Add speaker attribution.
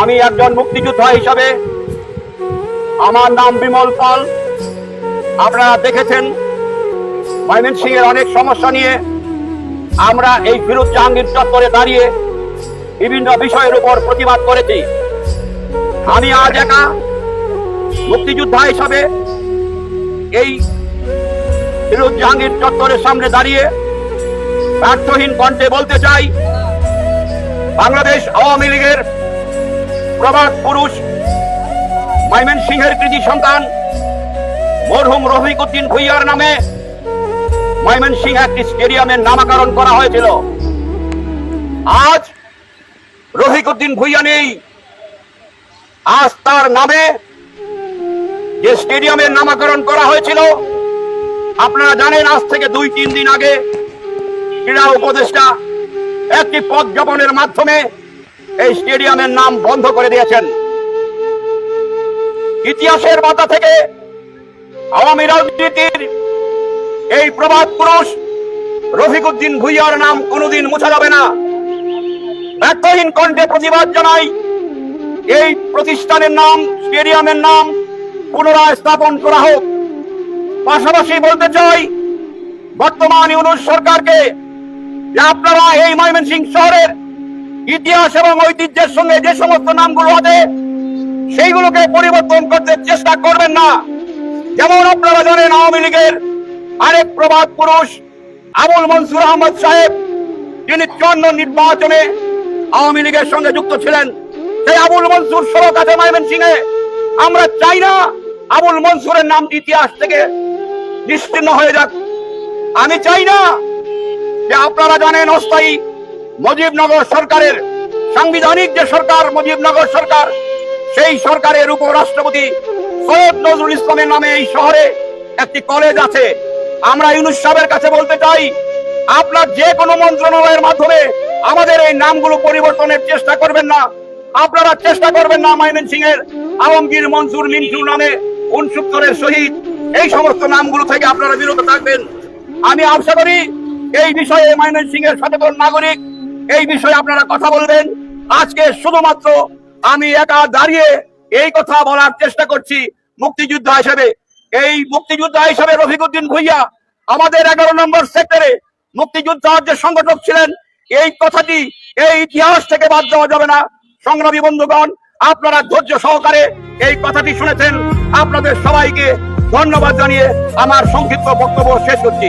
Speaker 1: আমি একজন মুক্তিযোদ্ধা হিসাবে আমার নাম বিমল পাল। আপনারা দেখেছেন ময়মনসিং এর অনেক সমস্যা নিয়ে আমরা এই ফিরোজ জাহাঙ্গীর চত্বরে দাঁড়িয়ে বিভিন্ন বিষয়ের উপর প্রতিবাদ করেছি। আমি আজ একা মুক্তিযোদ্ধা হিসাবে এই ফিরোজ জাহাঙ্গীর চত্বরের সামনে দাঁড়িয়ে ব্যর্থহীন কণ্ঠে বলতে চাই, বাংলাদেশ আওয়ামী লীগের প্রবাদ পুরুষ মাইমেন সিংহের কৃতি সন্তান, মরহুম রফিক উদ্দিন ভুইয়ার নামে ময়মন সিং একটি স্টেডিয়ামের নামাকরণ করা হয়েছিল। আজ রফিক উদ্দিন ভুইয়া নেই। আজ তার নামে যে স্টেডিয়ামের নামাকরণ করা হয়েছিল, আপনারা জানেন আজ থেকে দুই তিন দিন আগে ক্রীড়া উপদেষ্টা একটি পদ পদযাপনের মাধ্যমে এই স্টেডিয়ামের নাম বন্ধ করে দিয়েছেন। ইতিহাসের পাতা থেকে আওয়ামী রাজনীতির এই প্রবাদ পুরুষ রফিকুদ্দিন ভুইয়ার নাম কোনোদিন মুছা যাবে না। ব্যর্থহীন কণ্ঠে প্রতিবাদ জানাই, এই প্রতিষ্ঠানের নাম, স্টেডিয়ামের নাম পুনরায় স্থাপন করা হোক। পাশাপাশি বলতে চাই, বর্তমান ইউনুস সরকারকে, যে আপনারা এই ময়মনসিংহ শহরের ইতিহাস এবং ঐতিহ্যের সঙ্গে যে সমস্ত নামগুলো আছে, সেইগুলোকে পরিবর্তন করতে চেষ্টা করবেন না। যেমন আপনারা জানেন, আওয়ামী লীগের আরেক প্রবাদ পুরুষ আবুল মনসুর আহমদ সাহেব তিনি চন্ন নির্বাচনে আওয়ামী লীগের সঙ্গে যুক্ত ছিলেন, সেই আবুল মনসুর সড়ক আছে ময়মনসিং এ আমরা চাই না আবুল মনসুরের নাম ইতিহাস থেকে নিশ্চিন্ন হয়ে যাক। আমি চাই না যে আপনারা জানেন, অস্থায়ী মুজিবনগর সরকারের সাংবিধানিক যে সরকার, মুজিবনগর সরকার, সেই সরকারের উপরাষ্ট্রপতি সৈয়দ নজরুল ইসলামের নামে এই শহরে একটি কলেজ আছে। আমরা ইউনুস সাহেবের কাছে বলতে চাই, আপনার যে কোনো মন্ত্রণালয়ের মাধ্যমে আমাদের এই নামগুলো পরিবর্তনের চেষ্টা করবেন না। আপনারা চেষ্টা করবেন না মাইমেন সিং এর আলমগীর মনসুর মিন্টু নামে উনসত্তরের শহীদ। এই সমস্ত নামগুলো থেকে আপনারা বিরত থাকবেন। আমি আশা করি এই বিষয়ে মাইমেন সিং এর সচেতন নাগরিক এই বিষয়ে আপনারা কথা বলবেন। আজকে শুধুমাত্র আমি একা দাঁড়িয়ে এই কথা বলার চেষ্টা করছি মুক্তিযোদ্ধা হিসেবে। এই মুক্তিযোদ্ধা হিসেবে রফিকুদ্দিন ভুইয়া আমাদের এগারো নম্বর সেক্টরে মুক্তিযোদ্ধার যে সংগঠক ছিলেন, এই কথাটি এই ইতিহাস থেকে বাদ দেওয়া যাবে না। সংগ্রামী বন্ধুগণ, আপনারা ধৈর্য সহকারে এই কথাটি শুনেছেন। আপনাদের সবাইকে ধন্যবাদ জানিয়ে আমার সংক্ষিপ্ত বক্তব্য শেষ করছি।